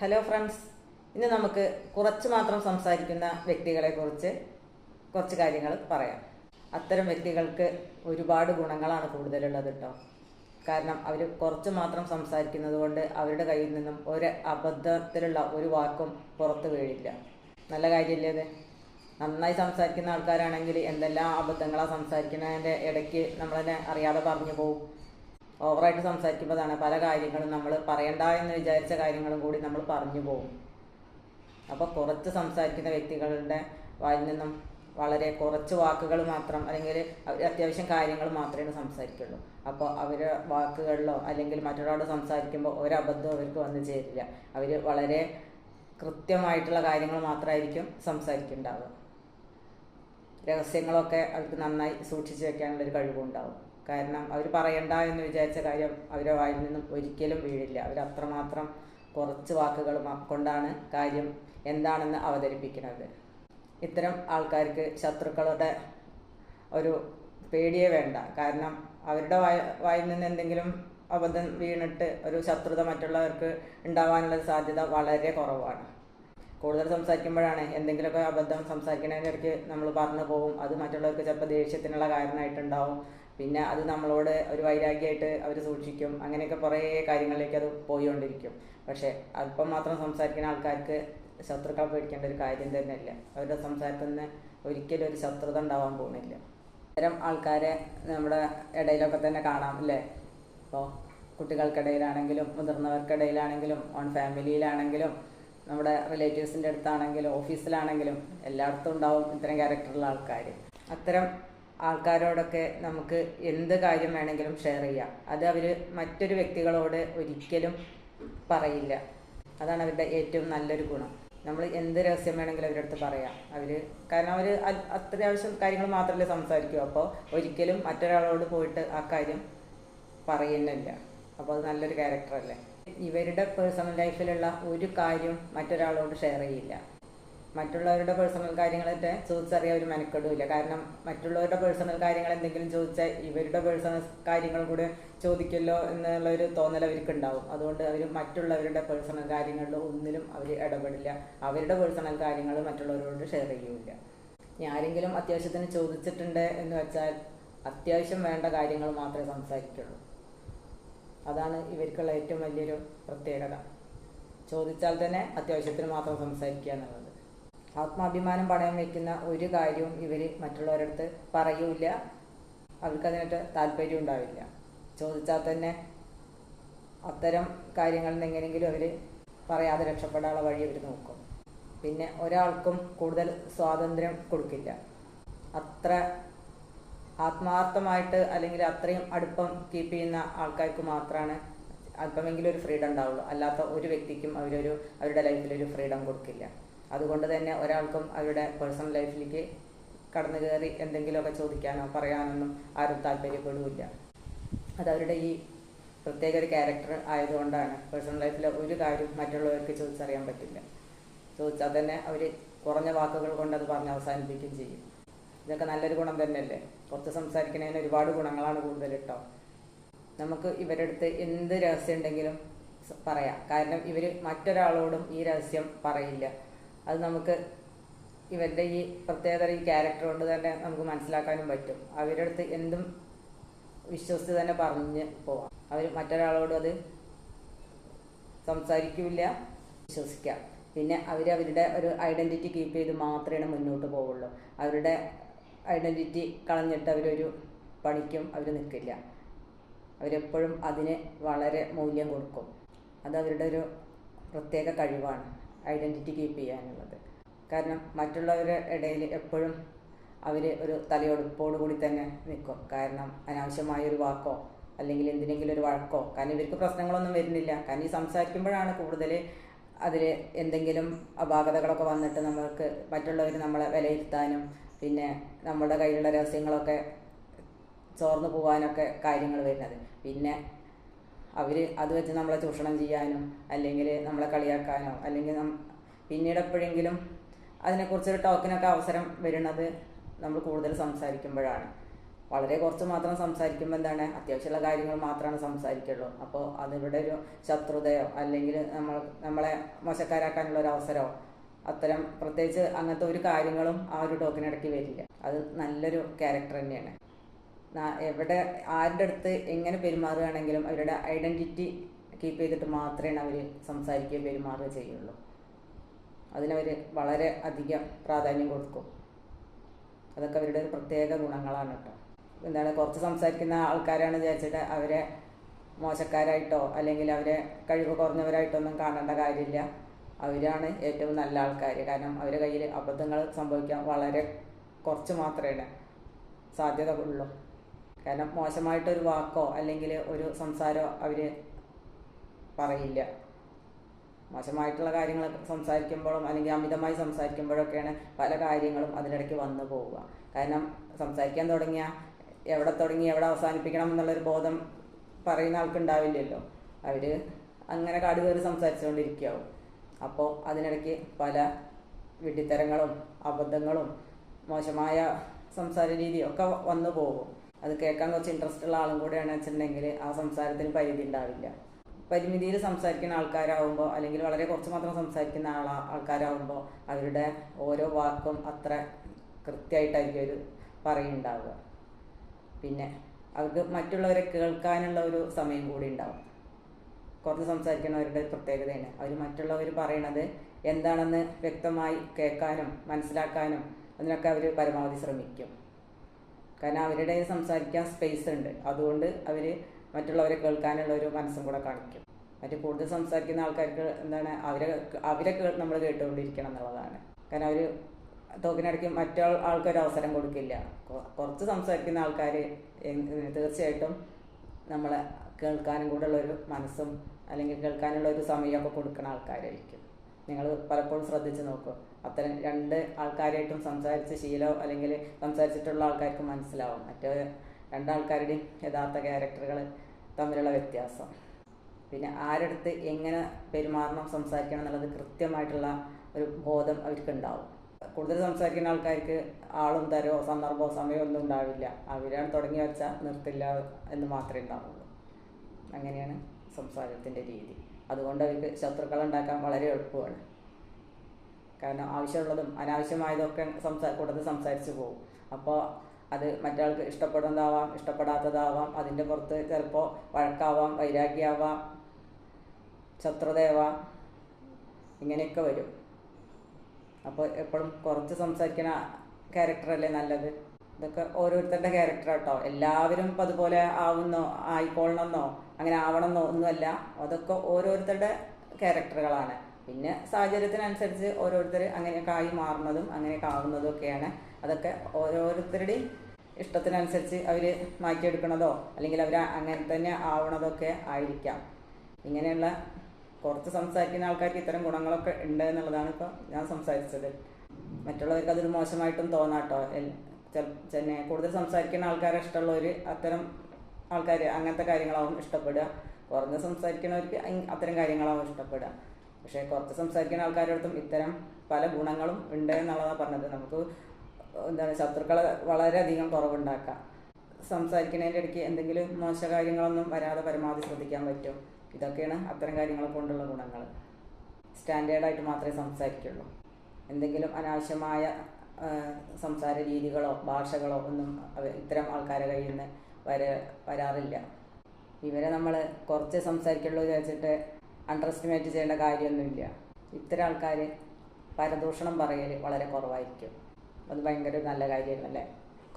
Hello friends ഇന്ന് നമുക്ക് കുറച്ച് മാത്രം സംസാരിക്കുന്ന വ്യക്തികളെ കുറിച്ച് കാര്യങ്ങൾ പറയാം. അത്തരം വ്യക്തികൾക്ക് ഒരുപാട് ഗുണങ്ങളാണ് കൂടുതലുള്ളത് കേട്ടോ കാരണം അവർ കുറച്ച് മാത്രം സംസാരിക്കുന്നത് കൊണ്ട് അവരുടെ കയ്യിൽ നിന്നും ഒരു അബദ്ധത്തിലുള്ള ഒരു വാക്കും പുറത്ത് വീഴില്ല. നല്ല കാര്യമില്ലേ ഇത്? നന്നായി സംസാരിക്കുന്ന ആൾക്കാരാണെങ്കിൽ എന്തെല്ലാം അബദ്ധങ്ങളാണ് സംസാരിക്കുന്നതിന്റെ ഇടയ്ക്ക് നമ്മളതിനെ അറിയാതെ പറഞ്ഞു പോകും ഓവറായിട്ട് സംസാരിക്കുമ്പോഴാണ് പല കാര്യങ്ങളും നമ്മൾ പറയണ്ട എന്ന് വിചാരിച്ച കാര്യങ്ങളും കൂടി നമ്മൾ പറഞ്ഞു പോകും. അപ്പോൾ കുറച്ച് സംസാരിക്കുന്ന വ്യക്തികളുടെ വായിൽ നിന്നും വളരെ കുറച്ച് വാക്കുകൾ മാത്രം അല്ലെങ്കിൽ അത്യാവശ്യം കാര്യങ്ങൾ മാത്രമേ സംസാരിക്കുള്ളൂ. അപ്പോൾ അവർ വാക്കുകളിലോ അല്ലെങ്കിൽ മറ്റൊരാളോട് സംസാരിക്കുമ്പോൾ ഒരബദ്ധം അവർക്ക് വന്നു ചേരില്ല. അവർ വളരെ കൃത്യമായിട്ടുള്ള കാര്യങ്ങൾ മാത്രമായിരിക്കും സംസാരിക്കുന്നുണ്ടാവുക. രഹസ്യങ്ങളൊക്കെ അവർക്ക് നന്നായി സൂക്ഷിച്ചു വെക്കാനുള്ളൊരു കഴിവുണ്ടാവും. കാരണം അവർ പറയണ്ട എന്ന് വിചാരിച്ച കാര്യം അവരെ വായിൽ നിന്നും ഒരിക്കലും വീഴില്ല. അവർ അത്രമാത്രം കുറച്ച് വാക്കുകൾ കൊണ്ടാണ് കാര്യം എന്താണെന്ന് അവതരിപ്പിക്കുന്നത്. ഇത്തരം ആൾക്കാർക്ക് ശത്രുക്കളുടെ ഒരു പേടിയേ വേണ്ട. കാരണം അവരുടെ വായ വായിൽ നിന്ന് എന്തെങ്കിലും അബദ്ധം വീണിട്ട് ഒരു ശത്രുത മറ്റുള്ളവർക്ക് ഉണ്ടാവാനുള്ള സാധ്യത വളരെ കുറവാണ്. കൂടുതൽ സംസാരിക്കുമ്പോഴാണ് എന്തെങ്കിലുമൊക്കെ അബദ്ധം സംസാരിക്കുന്നതിനിടയ്ക്ക് നമ്മൾ പറഞ്ഞു പോകും അത് മറ്റുള്ളവർക്ക് ചിലപ്പോൾ ദേഷ്യത്തിനുള്ള കാരണമായിട്ടുണ്ടാവും പിന്നെ അത് നമ്മളോട് ഒരു വൈരാഗ്യമായിട്ട് അവർ സൂക്ഷിക്കും. അങ്ങനെയൊക്കെ കുറേ കാര്യങ്ങളിലേക്ക് അത് പോയിക്കൊണ്ടിരിക്കും. പക്ഷേ അല്പം മാത്രം സംസാരിക്കുന്ന ആൾക്കാർക്ക് ശത്രുക്കളെ പേടിക്കേണ്ട ഒരു കാര്യം തന്നെയില്ല. അവരുടെ സംസാരത്തിൽ നിന്ന് ഒരിക്കലും ഒരു ശത്രുത ഉണ്ടാവാൻ പോകുന്നില്ല. ഇത്തരം ആൾക്കാരെ നമ്മുടെ ഇടയിലൊക്കെ തന്നെ കാണാം അല്ലേ? ഇപ്പോൾ കുട്ടികൾക്കിടയിലാണെങ്കിലും മുതിർന്നവർക്കിടയിലാണെങ്കിലും ഓൺ ഫാമിലിയിലാണെങ്കിലും നമ്മുടെ റിലേറ്റീവ്സിന്റെ അടുത്താണെങ്കിലും ഓഫീസിലാണെങ്കിലും എല്ലായിടത്തും ഉണ്ടാവും ഇത്തരം ക്യാരക്ടറുള്ള ആൾക്കാർ അത്തരം ആൾക്കാരോടൊക്കെ നമുക്ക് എന്ത് കാര്യം വേണമെങ്കിലും ഷെയർ ചെയ്യാം. അത് അവർ മറ്റൊരു വ്യക്തികളോട് ഒരിക്കലും പറയില്ല. അതാണ് അവരുടെ ഏറ്റവും നല്ലൊരു ഗുണം. നമ്മൾ എന്ത് രഹസ്യം വേണമെങ്കിലും അവരുടെ അടുത്ത് പറയാം. അവർ കാരണം അവർ അത്യാവശ്യം കാര്യങ്ങൾ മാത്രമല്ലേ സംസാരിക്കൂ. അപ്പോൾ ഒരിക്കലും മറ്റൊരാളോട് പോയിട്ട് ആ കാര്യം പറയുന്നില്ല. അപ്പോൾ അത് നല്ലൊരു ക്യാരക്ടറല്ലേ ഇവരുടെ പേഴ്സണൽ ലൈഫിലുള്ള ഒരു കാര്യം മറ്റൊരാളോട് ഷെയർ ചെയ്യില്ല. മറ്റുള്ളവരുടെ പേഴ്സണൽ കാര്യങ്ങളൊക്കെ ചോദിച്ചറിയാൻ ഒരു മെനക്കെടുമില്ല കാരണം മറ്റുള്ളവരുടെ പേഴ്സണൽ കാര്യങ്ങൾ എന്തെങ്കിലും ചോദിച്ചാൽ ഇവരുടെ പേഴ്സണൽ കാര്യങ്ങൾ കൂടെ ചോദിക്കല്ലോ എന്നുള്ള ഒരു തോന്നൽ അവർക്ക് ഉണ്ടാവും അതുകൊണ്ട് അവർ മറ്റുള്ളവരുടെ പേഴ്സണൽ കാര്യങ്ങളിൽ ഒന്നിലും അവർ ഇടപെടില്ല. അവരുടെ പേഴ്സണൽ കാര്യങ്ങൾ മറ്റുള്ളവരോട് ഷെയർ ചെയ്യൂല ഇനി ആരെങ്കിലും അത്യാവശ്യത്തിന് ചോദിച്ചിട്ടുണ്ട് എന്ന് വെച്ചാൽ അത്യാവശ്യം വേണ്ട കാര്യങ്ങൾ മാത്രമേ സംസാരിക്കുള്ളൂ. അതാണ് ഇവർക്കുള്ള ഏറ്റവും വലിയൊരു പ്രത്യേകത. ചോദിച്ചാൽ തന്നെ അത്യാവശ്യത്തിന് മാത്രം സംസാരിക്കുക എന്നുള്ളത്. ആത്മാഭിമാനം പണയം വയ്ക്കുന്ന ഒരു കാര്യവും ഇവർ മറ്റുള്ളവരുടെ അടുത്ത് പറയൂല അതിനൊരു താല്പര്യം ഉണ്ടാവില്ല. ചോദിച്ചാൽ തന്നെ അത്തരം കാര്യങ്ങളിൽ നിന്ന് എങ്ങനെയെങ്കിലും അവർ പറയാതെ രക്ഷപ്പെടാനുള്ള വഴി അവർ നോക്കും. പിന്നെ ഒരാൾക്കും കൂടുതൽ സ്വാതന്ത്ര്യം കൊടുക്കില്ല. അത്ര ആത്മാർത്ഥമായിട്ട് അല്ലെങ്കിൽ അത്രയും അടുപ്പം കീപ്പ് ചെയ്യുന്ന ആൾക്കാർക്ക് മാത്രമാണ് അല്പമെങ്കിലും ഒരു ഫ്രീഡം ഉണ്ടാവുള്ളൂ. അല്ലാത്ത ഒരു വ്യക്തിക്കും അവരൊരു അവരുടെ ലൈഫിൽ ഒരു ഫ്രീഡം കൊടുക്കില്ല. അതുകൊണ്ട് തന്നെ ഒരാൾക്കും അവരുടെ പേഴ്സണൽ ലൈഫിലേക്ക് കടന്നു കയറി എന്തെങ്കിലുമൊക്കെ ചോദിക്കാനോ പറയാനൊന്നും ആരും താല്പര്യപ്പെടുകയില്ല അത് അവരുടെ ഈ പ്രത്യേക ഒരു ക്യാരക്ടർ ആയതുകൊണ്ടാണ് പേഴ്സണൽ ലൈഫിലെ ഒരു കാര്യം മറ്റുള്ളവർക്ക് ചോദിച്ചറിയാൻ പറ്റില്ല. ചോദിച്ചാൽ തന്നെ അവർ കുറഞ്ഞ വാക്കുകൾ കൊണ്ട് അത് പറഞ്ഞ് അവസാനിപ്പിക്കുകയും ചെയ്യും. ഇതൊക്കെ നല്ലൊരു ഗുണം തന്നെയല്ലേ? കുറച്ച് സംസാരിക്കുന്നതിന് ഒരുപാട് ഗുണങ്ങളാണ് കൂടുതൽ കേട്ടോ നമുക്ക് ഇവരുടെ അടുത്ത് എന്ത് രഹസ്യം ഉണ്ടെങ്കിലും പറയാം. കാരണം ഇവർ മറ്റൊരാളോടും ഈ രഹസ്യം പറയില്ല. അത് നമുക്ക് ഇവരുടെ ഈ പ്രത്യേകതര ഈ ക്യാരക്ടർ കൊണ്ട് തന്നെ നമുക്ക് മനസ്സിലാക്കാനും പറ്റും. അവരുടെ അടുത്ത് എന്തും വിശ്വസിച്ച് തന്നെ പറഞ്ഞ് പോവാം. അവർ മറ്റൊരാളോടും അത് സംസാരിക്കില്ല വിശ്വസിക്കാം. പിന്നെ അവർ അവരുടെ ഒരു ഐഡന്റിറ്റി കീപ്പ് ചെയ്ത് മാത്രമേ മുന്നോട്ട് പോവുള്ളൂ. അവരുടെ ഐഡന്റിറ്റി കളഞ്ഞിട്ട് അവരൊരു പണിക്കും അവർ നിൽക്കില്ല അവരെപ്പോഴും അതിന് വളരെ മൂല്യം കൊടുക്കും. അത് അവരുടെ ഒരു പ്രത്യേക കഴിവാണ്. ഐഡന്റിറ്റി കീപ്പ് ചെയ്യാനുള്ളത്. കാരണം മറ്റുള്ളവരുടെ ഇടയിൽ എപ്പോഴും അവർ ഒരു തലയൊടുപ്പോടു കൂടി തന്നെ നിൽക്കും കാരണം അനാവശ്യമായ ഒരു വാക്കോ അല്ലെങ്കിൽ എന്തിനെങ്കിലും ഒരു വഴക്കോ കാരണം ഇവർക്ക് പ്രശ്നങ്ങളൊന്നും വരുന്നില്ല. കാരണം ഈ സംസാരിക്കുമ്പോഴാണ് കൂടുതൽ അതിൽ എന്തെങ്കിലും അപാകതകളൊക്കെ വന്നിട്ട് നമ്മൾക്ക് മറ്റുള്ളവർ നമ്മളെ വിലയിരുത്താനും പിന്നെ നമ്മുടെ കയ്യിലുള്ള രഹസ്യങ്ങളൊക്കെ ചോർന്നു പോകാനൊക്കെ കാര്യങ്ങൾ വരുന്നത്. പിന്നെ അവർ അത് വെച്ച് നമ്മളെ ചൂഷണം ചെയ്യാനും അല്ലെങ്കിൽ നമ്മളെ കളിയാക്കാനോ അല്ലെങ്കിൽ പിന്നീട് എപ്പോഴെങ്കിലും അതിനെക്കുറിച്ചൊരു ടോക്കിനൊക്കെ അവസരം വരുന്നത് നമ്മൾ കൂടുതൽ സംസാരിക്കുമ്പോഴാണ്. വളരെ കുറച്ച് മാത്രം സംസാരിക്കുമ്പോൾ എന്താണ് അത്യാവശ്യമുള്ള കാര്യങ്ങൾ മാത്രമാണ് സംസാരിക്കുള്ളൂ. അപ്പോൾ അതിവിടെ ഒരു ശത്രുതയോ അല്ലെങ്കിൽ നമ്മൾ നമ്മളെ മോശക്കാരാക്കാനുള്ള ഒരു അവസരമോ അത്തരം പ്രത്യേകിച്ച് അങ്ങനത്തെ ഒരു കാര്യങ്ങളും ആ ഒരു ടോക്കിനിടയ്ക്ക് വരില്ല. അത് നല്ലൊരു ക്യാരക്ടർ തന്നെയാണ്. എവിടെ ആരുടെ അടുത്ത് എങ്ങനെ പെരുമാറുകയാണെങ്കിലും അവരുടെ ഐഡന്റിറ്റി കീപ്പ് ചെയ്തിട്ട് മാത്രമേ അവർ സംസാരിക്കുകയും പെരുമാറുകയും ചെയ്യുള്ളൂ. അതിനവർ വളരെ അധികം പ്രാധാന്യം കൊടുക്കും. അതൊക്കെ അവരുടെ ഒരു പ്രത്യേക ഗുണങ്ങളാണ് കേട്ടോ എന്താണ് കുറച്ച് സംസാരിക്കുന്ന ആൾക്കാരാണ് വിചാരിച്ചിട്ട് അവരെ മോശക്കാരായിട്ടോ അല്ലെങ്കിൽ അവരെ കഴിവ് കുറഞ്ഞവരായിട്ടോ ഒന്നും കാണേണ്ട കാര്യമില്ല. അവരാണ് ഏറ്റവും നല്ല ആൾക്കാർ കാരണം അവരുടെ കയ്യിൽ അബദ്ധങ്ങൾ സംഭവിക്കാൻ വളരെ കുറച്ച് മാത്രമേ സാധ്യത ഉള്ളൂ. കാരണം മോശമായിട്ടൊരു വാക്കോ അല്ലെങ്കിൽ ഒരു സംസാരമോ അവർ പറയില്ല. മോശമായിട്ടുള്ള കാര്യങ്ങൾ സംസാരിക്കുമ്പോഴും അല്ലെങ്കിൽ അമിതമായി സംസാരിക്കുമ്പോഴൊക്കെയാണ് പല കാര്യങ്ങളും അതിനിടയ്ക്ക് വന്നു പോവുക. കാരണം സംസാരിക്കാൻ തുടങ്ങിയ എവിടെ തുടങ്ങി എവിടെ അവസാനിപ്പിക്കണം എന്നുള്ളൊരു ബോധം പറയുന്ന ആൾക്കുണ്ടാവില്ലല്ലോ. അവർ അങ്ങനെ കാട് കയറി സംസാരിച്ചുകൊണ്ടിരിക്കുകയാവും. അപ്പോൾ അതിനിടയ്ക്ക് പല വിഡ്ഢിത്തരങ്ങളും അബദ്ധങ്ങളും മോശമായ സംസാര രീതിയൊക്കെ വന്നു പോകും. അത് കേൾക്കാൻ കുറച്ച് ഇൻട്രസ്റ്റ് ഉള്ള ആളും കൂടെയാണ് വെച്ചിട്ടുണ്ടെങ്കിൽ ആ സംസാരത്തിന് പരിധി ഉണ്ടാവില്ല. പരിമിതിയിൽ സംസാരിക്കുന്ന ആൾക്കാരാകുമ്പോൾ അല്ലെങ്കിൽ വളരെ കുറച്ച് മാത്രം സംസാരിക്കുന്ന ആളാ ആൾക്കാരാകുമ്പോൾ അവരുടെ ഓരോ വാക്കും അത്ര കൃത്യമായിട്ടായിരിക്കും അവർ പറയുണ്ടാവുക പിന്നെ അവർക്ക് മറ്റുള്ളവരെ കേൾക്കാനുള്ള ഒരു സമയം കൂടി ഉണ്ടാവും. കുറച്ച് സംസാരിക്കുന്നവരുടെ പ്രത്യേകതയാണ്. അവർ മറ്റുള്ളവർ പറയണത് എന്താണെന്ന് വ്യക്തമായി കേൾക്കാനും മനസ്സിലാക്കാനും അതിനൊക്കെ അവർ പരമാവധി ശ്രമിക്കും. കാരണം അവരുടെ സംസാരിക്കാൻ സ്പേസ് ഉണ്ട്. അതുകൊണ്ട് അവർ മറ്റുള്ളവരെ കേൾക്കാനുള്ള ഒരു മനസ്സും കൂടെ കാണിക്കും. മറ്റു കൂടുതൽ സംസാരിക്കുന്ന ആൾക്കാർക്ക് എന്താണ് അവരെ അവരെ നമ്മൾ കേട്ടുകൊണ്ടിരിക്കണം എന്നുള്ളതാണ്. കാരണം അവർ തോക്കിനടയ്ക്ക് മറ്റേ ആൾക്കൊരു അവസരം കൊടുക്കില്ല. കുറച്ച് സംസാരിക്കുന്ന ആൾക്കാർ തീർച്ചയായിട്ടും നമ്മളെ കേൾക്കാനും കൂടെ ഉള്ളൊരു മനസ്സും അല്ലെങ്കിൽ കേൾക്കാനുള്ള ഒരു സമയമൊക്കെ കൊടുക്കുന്ന ആൾക്കാരായിരിക്കും. നിങ്ങൾ പലപ്പോഴും ശ്രദ്ധിച്ച് നോക്കൂ. അത്തരം രണ്ട് ആൾക്കാരായിട്ടും സംസാരിച്ച ശീലോ അല്ലെങ്കിൽ സംസാരിച്ചിട്ടുള്ള ആൾക്കാർക്ക് മനസ്സിലാവും. മറ്റേ രണ്ടാൾക്കാരുടെയും യഥാർത്ഥ ക്യാരക്ടറുകൾ തമ്മിലുള്ള വ്യത്യാസം. പിന്നെ ആരടുത്ത് എങ്ങനെ പെരുമാറണം സംസാരിക്കണം എന്നുള്ളത് കൃത്യമായിട്ടുള്ള ഒരു ബോധം അവർക്ക് ഉണ്ടാവും കൂടുതൽ സംസാരിക്കുന്ന ആൾക്കാർക്ക് ആളും തരോ സന്ദർഭമോ സമയമോ ഒന്നും ഉണ്ടാവില്ല. അവരാണ് തുടങ്ങി വെച്ചാൽ നിർത്തില്ല എന്ന് മാത്രമേ ഉണ്ടാവുള്ളൂ. അങ്ങനെയാണ് സംസാരത്തിന്റെ രീതി. അതുകൊണ്ട് അവർക്ക് ശത്രുക്കൾ ഉണ്ടാക്കാൻ വളരെ എളുപ്പമാണ്. കാരണം ആവശ്യമുള്ളതും അനാവശ്യമായതൊക്കെ സംസാ കൂടുതൽ സംസാരിച്ച് പോകും. അപ്പോൾ അത് മറ്റാൾക്ക് ഇഷ്ടപ്പെടുന്നതാവാം ഇഷ്ടപ്പെടാത്തതാവാം അതിന്റെ പുറത്ത് ചിലപ്പോൾ വഴക്കാവാം വൈരാഗ്യമാവാം ശത്രുതയാവാം ഇങ്ങനെയൊക്കെ വരും. അപ്പോൾ എപ്പോഴും കുറച്ച് സംസാരിക്കുന്ന ക്യാരക്ടറല്ലേ നല്ലത്? ഇതൊക്കെ ഓരോരുത്തരുടെ ക്യാരക്ടർ കേട്ടോ എല്ലാവരും ഇപ്പം അതുപോലെ ആവുന്നോ ആയിക്കൊള്ളണമെന്നോ അങ്ങനെ ആവണമെന്നോ ഒന്നുമല്ല. അതൊക്കെ ഓരോരുത്തരുടെ ക്യാരക്ടറുകളാണ്. പിന്നെ സാഹചര്യത്തിനനുസരിച്ച് ഓരോരുത്തർ അങ്ങനെയൊക്കെ ആയി മാറുന്നതും അങ്ങനെയൊക്കെ ആവുന്നതും ഒക്കെയാണ്. അതൊക്കെ ഓരോരുത്തരുടെയും ഇഷ്ടത്തിനനുസരിച്ച് അവർ മാറ്റിയെടുക്കണതോ അല്ലെങ്കിൽ അവർ അങ്ങനെ തന്നെ ആവണതൊക്കെ ആയിരിക്കാം. ഇങ്ങനെയുള്ള കുറച്ച് സംസാരിക്കുന്ന ആൾക്കാർക്ക് ഇത്തരം ഗുണങ്ങളൊക്കെ ഉണ്ട് എന്നുള്ളതാണ് ഇപ്പോൾ ഞാൻ സംസാരിച്ചത്. മറ്റുള്ളവർക്ക് അതൊരു മോശമായിട്ടും തോന്നാട്ടോ. ചെന്നെ കൂടുതൽ സംസാരിക്കുന്ന ആൾക്കാരെ ഇഷ്ടമുള്ളവർ അത്തരം ആൾക്കാർ അങ്ങനത്തെ കാര്യങ്ങളാവും ഇഷ്ടപ്പെടുക. കുറഞ്ഞ് സംസാരിക്കുന്നവർക്ക് അത്തരം കാര്യങ്ങളാവും ഇഷ്ടപ്പെടുക. പക്ഷേ കുറച്ച് സംസാരിക്കുന്ന ആൾക്കാരുടെ ഇത്തരം പല ഗുണങ്ങളും ഉണ്ട് എന്നുള്ളതാണ് പറഞ്ഞത്. നമുക്ക് എന്താണ് ശത്രുക്കളെ വളരെയധികം കുറവുണ്ടാക്കാം. സംസാരിക്കുന്നതിന്റെ ഇടയ്ക്ക് എന്തെങ്കിലും മോശ കാര്യങ്ങളൊന്നും വരാതെ പരമാവധി ശ്രദ്ധിക്കാൻ പറ്റും. ഇതൊക്കെയാണ് അത്തരം കാര്യങ്ങളെ കൊണ്ടുള്ള ഗുണങ്ങൾ. സ്റ്റാൻഡേർഡായിട്ട് മാത്രമേ സംസാരിക്കുള്ളൂ. എന്തെങ്കിലും അനാവശ്യമായ സംസാര രീതികളോ ഭാഷകളോ ഒന്നും ഇത്തരം ആൾക്കാരെ കയ്യിൽ നിന്ന് വര വരാറില്ല. ഇവരെ നമ്മൾ കുറച്ച് സംസാരിക്കുള്ളൂ വിചാരിച്ചിട്ട് അണ്ടർ എസ്റ്റിമേറ്റ് ചെയ്യേണ്ട കാര്യമൊന്നുമില്ല. ഇത്തരം ആൾക്കാർ പരദൂഷണം പറയൽ വളരെ കുറവായിരിക്കും. അത് ഭയങ്കര നല്ല കാര്യമല്ലേ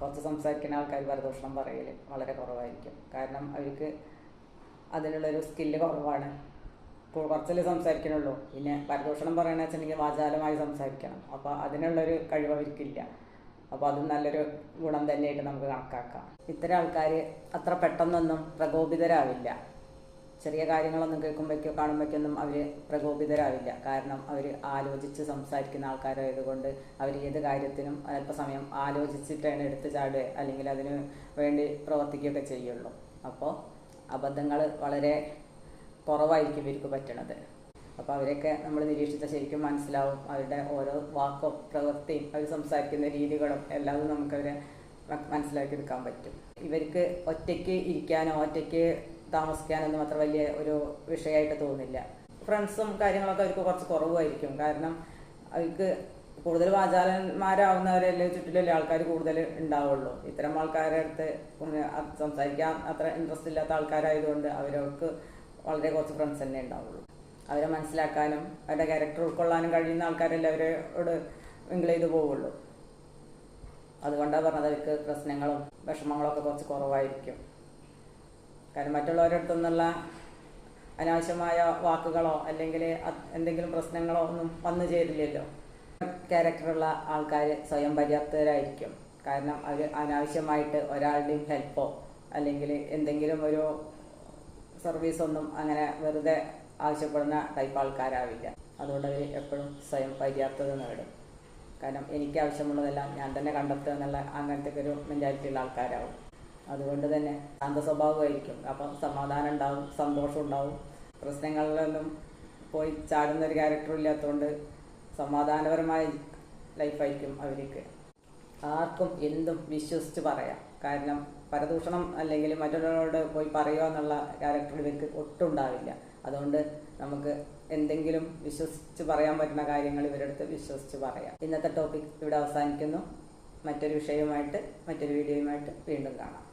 കുറച്ച് സംസാരിക്കുന്ന ആൾക്കാർ പരദൂഷണം പറയൽ വളരെ കുറവായിരിക്കും. കാരണം അവർക്ക് അതിനുള്ളൊരു സ്കില്ല് കുറവാണ്. ഇപ്പോൾ കുറച്ചല്ലേ സംസാരിക്കണുള്ളൂ പിന്നെ പരദൂഷണം പറയണ വെച്ചിട്ടുണ്ടെങ്കിൽ വാചാലമായി സംസാരിക്കണം. അപ്പോൾ അതിനുള്ളൊരു കഴിവ് അവർക്കില്ല. അപ്പോൾ അതും നല്ലൊരു ഗുണം തന്നെയായിട്ട് നമുക്ക് കണക്കാക്കാം. ഇത്തരം ആൾക്കാർ അത്ര പെട്ടെന്നൊന്നും പ്രകോപിതരാവില്ല. ചെറിയ കാര്യങ്ങളൊന്നും കേൾക്കുമ്പോഴേക്കോ കാണുമ്പോഴേക്കൊന്നും അവർ പ്രകോപിതരാവില്ല. കാരണം അവർ ആലോചിച്ച് സംസാരിക്കുന്ന ആൾക്കാരായതുകൊണ്ട് അവർ ഏത് കാര്യത്തിനും അല്പസമയം ആലോചിച്ചിട്ടാണ് എടുത്ത് ചാടുക. അല്ലെങ്കിൽ അതിന് വേണ്ടി പ്രവർത്തിക്കുകയൊക്കെ ചെയ്യുള്ളൂ. അപ്പോൾ അബദ്ധങ്ങൾ വളരെ കുറവായിരിക്കും ഇവർക്ക് പറ്റണത്. അപ്പോൾ അവരെയൊക്കെ നമ്മൾ നിരീക്ഷിച്ചാൽ ശരിക്കും മനസ്സിലാവും. അവരുടെ ഓരോ വാക്കും പ്രവൃത്തിയും അവർ സംസാരിക്കുന്ന രീതികളും എല്ലാതും നമുക്കവരെ മനസ്സിലാക്കി എടുക്കാൻ പറ്റും. ഇവർക്ക് ഒറ്റയ്ക്ക് ഇരിക്കാനോ ഒറ്റയ്ക്ക് താമസിക്കാനൊന്നും അത്ര വലിയ ഒരു വിഷയമായിട്ട് തോന്നില്ല ഫ്രണ്ട്സും കാര്യങ്ങളൊക്കെ അവർക്ക് കുറച്ച് കുറവായിരിക്കും. കാരണം അവർക്ക് കൂടുതൽ വാചാലന്മാരാവുന്നവരല്ലേ ചുറ്റിലല്ലേ ആൾക്കാർ കൂടുതൽ ഉണ്ടാവുള്ളൂ. ഇത്തരം ആൾക്കാരുടെ അടുത്ത് സംസാരിക്കാൻ അത്ര ഇൻട്രസ്റ്റ് ഇല്ലാത്ത ആൾക്കാരായതുകൊണ്ട് അവർക്ക് വളരെ കുറച്ച് ഫ്രണ്ട്സ് തന്നെ ഉണ്ടാവുള്ളൂ. അവരെ മനസ്സിലാക്കാനും അവരുടെ ക്യാരക്ടർ ഉൾക്കൊള്ളാനും കഴിയുന്ന ആൾക്കാരല്ലേ അവരോട് മിങ്കിൾ ചെയ്ത് പോവുള്ളൂ. അതുകൊണ്ടാണ് പറഞ്ഞത് അവർക്ക് പ്രശ്നങ്ങളും വിഷമങ്ങളൊക്കെ കുറച്ച് കുറവായിരിക്കും. കാരണം മറ്റുള്ളവരുടെ അടുത്തുനിന്നുള്ള അനാവശ്യമായ വാക്കുകളോ അല്ലെങ്കിൽ എന്തെങ്കിലും പ്രശ്നങ്ങളോ ഒന്നും വന്നു ചേരില്ലല്ലോ. ക്യാരക്ടറുള്ള ആൾക്കാർ സ്വയം പര്യാപ്തരായിരിക്കും. കാരണം അവർ അനാവശ്യമായിട്ട് ഒരാളുടെയും ഹെൽപ്പോ അല്ലെങ്കിൽ എന്തെങ്കിലും ഒരു സർവീസൊന്നും അങ്ങനെ വെറുതെ ആവശ്യപ്പെടുന്ന ടൈപ്പ് ആൾക്കാരാവില്ല. അതുകൊണ്ട് അവർ എപ്പോഴും സ്വയം പര്യാപ്തത നേടും. കാരണം എനിക്ക് ആവശ്യമുള്ളതെല്ലാം ഞാൻ തന്നെ കണ്ടെത്തുക എന്നുള്ള അങ്ങനത്തെ ഒരു മെന്റാലിറ്റിയുള്ള ആൾക്കാരാവും. അതുകൊണ്ട് തന്നെ ശാന്ത സ്വഭാവമായിരിക്കും. അപ്പം സമാധാനം ഉണ്ടാവും സന്തോഷം ഉണ്ടാവും. പ്രശ്നങ്ങളിലൊന്നും പോയി ചാടുന്ന ഒരു ക്യാരക്ടറും ഇല്ലാത്തതുകൊണ്ട് സമാധാനപരമായ ലൈഫായിരിക്കും അവർക്ക്. ആർക്കും എന്തും വിശ്വസിച്ച് പറയാം. കാരണം പരദൂഷണം അല്ലെങ്കിൽ മറ്റുള്ളവരോട് പോയി പറയുക എന്നുള്ള ക്യാരക്ടർ ഇവർക്ക് ഒട്ടും ഉണ്ടാവില്ല. അതുകൊണ്ട് നമുക്ക് എന്തെങ്കിലും വിശ്വസിച്ച് പറയാൻ പറ്റുന്ന കാര്യങ്ങൾ ഇവരടുത്ത് വിശ്വസിച്ച് പറയാം. ഇന്നത്തെ ടോപ്പിക് ഇവിടെ അവസാനിക്കുന്നു. മറ്റൊരു വിഷയവുമായിട്ട് മറ്റൊരു വീഡിയോയുമായിട്ട് വീണ്ടും കാണാം.